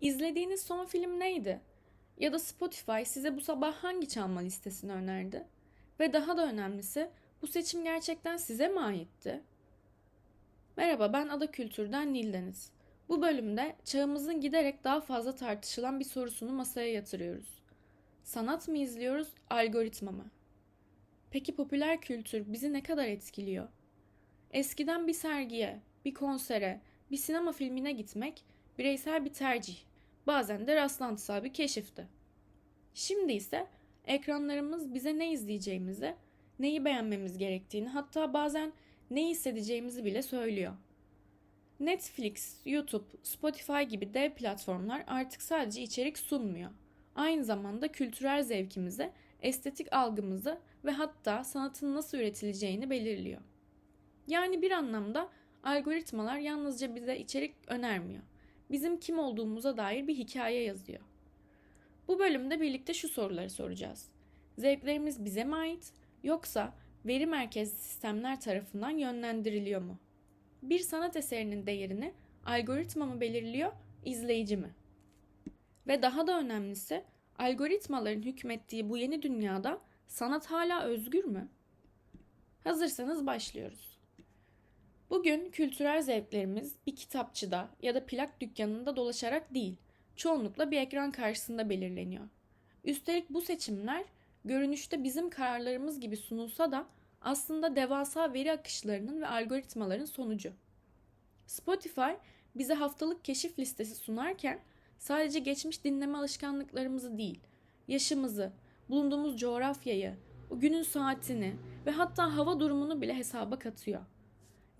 İzlediğiniz son film neydi? Ya da Spotify size bu sabah hangi çalma listesini önerdi? Ve daha da önemlisi bu seçim gerçekten size mi aitti? Merhaba ben Ada Kültür'den Nildeniz. Bu bölümde çağımızın giderek daha fazla tartışılan bir sorusunu masaya yatırıyoruz. Sanat mı izliyoruz, algoritma mı? Peki popüler kültür bizi ne kadar etkiliyor? Eskiden bir sergiye, bir konsere, bir sinema filmine gitmek bireysel bir tercih, bazen de rastlantısal bir keşifti. Şimdi ise ekranlarımız bize ne izleyeceğimizi, neyi beğenmemiz gerektiğini, hatta bazen ne hissedeceğimizi bile söylüyor. Netflix, YouTube, Spotify gibi dev platformlar artık sadece içerik sunmuyor. Aynı zamanda kültürel zevkimizi, estetik algımızı ve hatta sanatın nasıl üretileceğini belirliyor. Yani bir anlamda algoritmalar yalnızca bize içerik önermiyor. Bizim kim olduğumuza dair bir hikaye yazıyor. Bu bölümde birlikte şu soruları soracağız. Zevklerimiz bize mi ait yoksa veri merkezli sistemler tarafından yönlendiriliyor mu? Bir sanat eserinin değerini algoritma mı belirliyor, izleyici mi? Ve daha da önemlisi, algoritmaların hükmettiği bu yeni dünyada sanat hala özgür mü? Hazırsanız başlıyoruz. Bugün kültürel zevklerimiz bir kitapçıda ya da plak dükkanında dolaşarak değil, çoğunlukla bir ekran karşısında belirleniyor. Üstelik bu seçimler görünüşte bizim kararlarımız gibi sunulsa da aslında devasa veri akışlarının ve algoritmaların sonucu. Spotify bize haftalık keşif listesi sunarken sadece geçmiş dinleme alışkanlıklarımızı değil, yaşımızı, bulunduğumuz coğrafyayı, günün saatini ve hatta hava durumunu bile hesaba katıyor.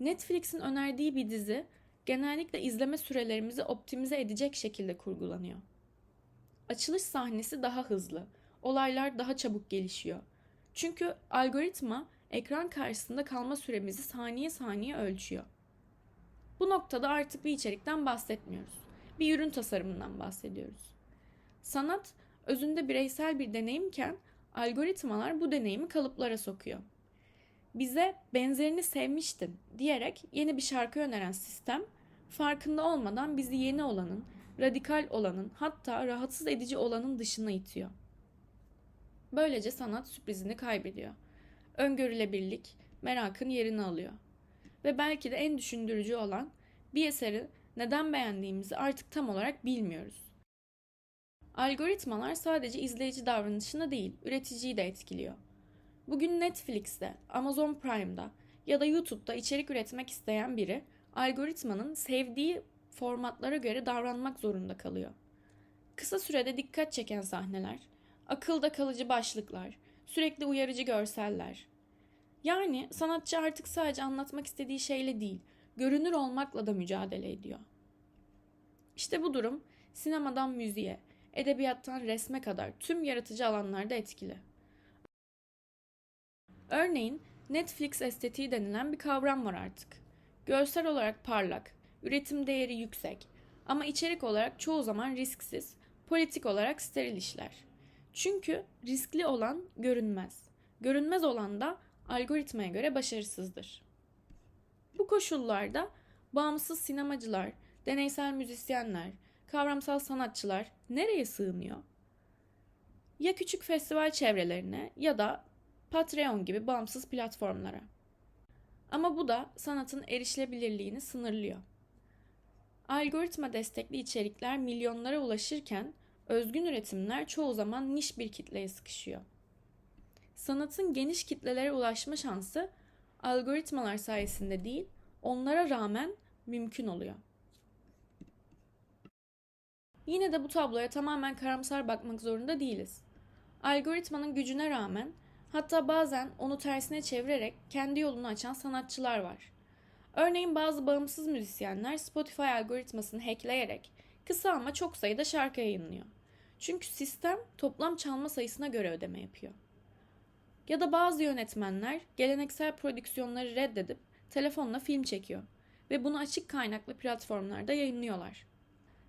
Netflix'in önerdiği bir dizi genellikle izleme sürelerimizi optimize edecek şekilde kurgulanıyor. Açılış sahnesi daha hızlı, olaylar daha çabuk gelişiyor. Çünkü algoritma ekran karşısında kalma süremizi saniye saniye ölçüyor. Bu noktada artık bir içerikten bahsetmiyoruz. Bir ürün tasarımından bahsediyoruz. Sanat özünde bireysel bir deneyimken algoritmalar bu deneyimi kalıplara sokuyor. Bize benzerini sevmiştin diyerek yeni bir şarkı öneren sistem farkında olmadan bizi yeni olanın, radikal olanın, hatta rahatsız edici olanın dışına itiyor. Böylece sanat sürprizini kaybediyor. Öngörülebilirlik merakın yerini alıyor. Ve belki de en düşündürücü olan bir eseri neden beğendiğimizi artık tam olarak bilmiyoruz. Algoritmalar sadece izleyici davranışını değil, üreticiyi de etkiliyor. Bugün Netflix'te, Amazon Prime'da ya da YouTube'da içerik üretmek isteyen biri algoritmanın sevdiği formatlara göre davranmak zorunda kalıyor. Kısa sürede dikkat çeken sahneler, akılda kalıcı başlıklar, sürekli uyarıcı görseller. Yani sanatçı artık sadece anlatmak istediği şeyle değil, görünür olmakla da mücadele ediyor. İşte bu durum sinemadan müziğe, edebiyattan resme kadar tüm yaratıcı alanlarda etkili. Örneğin Netflix estetiği denilen bir kavram var artık. Görsel olarak parlak, üretim değeri yüksek ama içerik olarak çoğu zaman risksiz, politik olarak steril işler. Çünkü riskli olan görünmez. Görünmez olan da algoritmaya göre başarısızdır. Bu koşullarda bağımsız sinemacılar, deneysel müzisyenler, kavramsal sanatçılar nereye sığınıyor? Ya küçük festival çevrelerine ya da Patreon gibi bağımsız platformlara. Ama bu da sanatın erişilebilirliğini sınırlıyor. Algoritma destekli içerikler milyonlara ulaşırken özgün üretimler çoğu zaman niş bir kitleye sıkışıyor. Sanatın geniş kitlelere ulaşma şansı algoritmalar sayesinde değil, onlara rağmen mümkün oluyor. Yine de bu tabloya tamamen karamsar bakmak zorunda değiliz. Algoritmanın gücüne rağmen hatta bazen onu tersine çevirerek kendi yolunu açan sanatçılar var. Örneğin bazı bağımsız müzisyenler Spotify algoritmasını hackleyerek kısa ama çok sayıda şarkı yayınlıyor. Çünkü sistem toplam çalma sayısına göre ödeme yapıyor. Ya da bazı yönetmenler geleneksel prodüksiyonları reddedip telefonla film çekiyor ve bunu açık kaynaklı platformlarda yayınlıyorlar.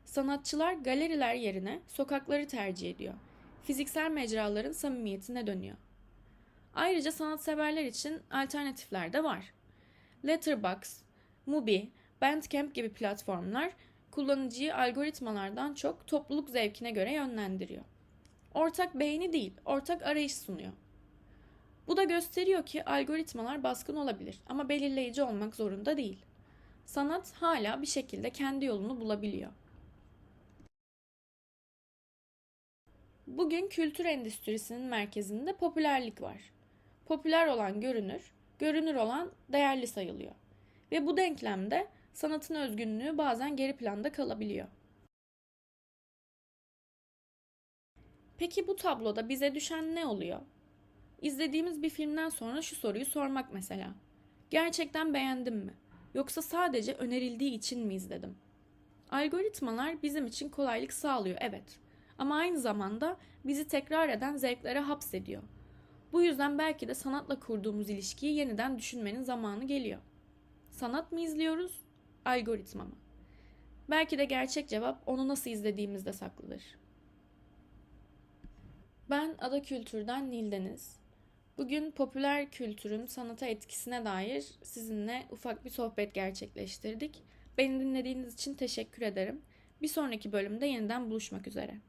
Sanatçılar galeriler yerine sokakları tercih ediyor. Fiziksel mecraların samimiyetine dönüyor. Ayrıca sanatseverler için alternatifler de var. Letterboxd, Mubi, Bandcamp gibi platformlar kullanıcıyı algoritmalardan çok topluluk zevkine göre yönlendiriyor. Ortak beğeni değil, ortak arayış sunuyor. Bu da gösteriyor ki algoritmalar baskın olabilir ama belirleyici olmak zorunda değil. Sanat hala bir şekilde kendi yolunu bulabiliyor. Bugün kültür endüstrisinin merkezinde popülerlik var. Popüler olan görünür, görünür olan değerli sayılıyor. Ve bu denklemde sanatın özgünlüğü bazen geri planda kalabiliyor. Peki bu tabloda bize düşen ne oluyor? İzlediğimiz bir filmden sonra şu soruyu sormak mesela. Gerçekten beğendim mi? Yoksa sadece önerildiği için mi izledim? Algoritmalar bizim için kolaylık sağlıyor evet. Ama aynı zamanda bizi tekrar eden zevklere hapsediyor. Bu yüzden belki de sanatla kurduğumuz ilişkiyi yeniden düşünmenin zamanı geliyor. Sanat mı izliyoruz, algoritma mı? Belki de gerçek cevap onu nasıl izlediğimizde saklıdır. Ben Ada Kültür'den Nildeniz. Bugün popüler kültürün sanata etkisine dair sizinle ufak bir sohbet gerçekleştirdik. Beni dinlediğiniz için teşekkür ederim. Bir sonraki bölümde yeniden buluşmak üzere.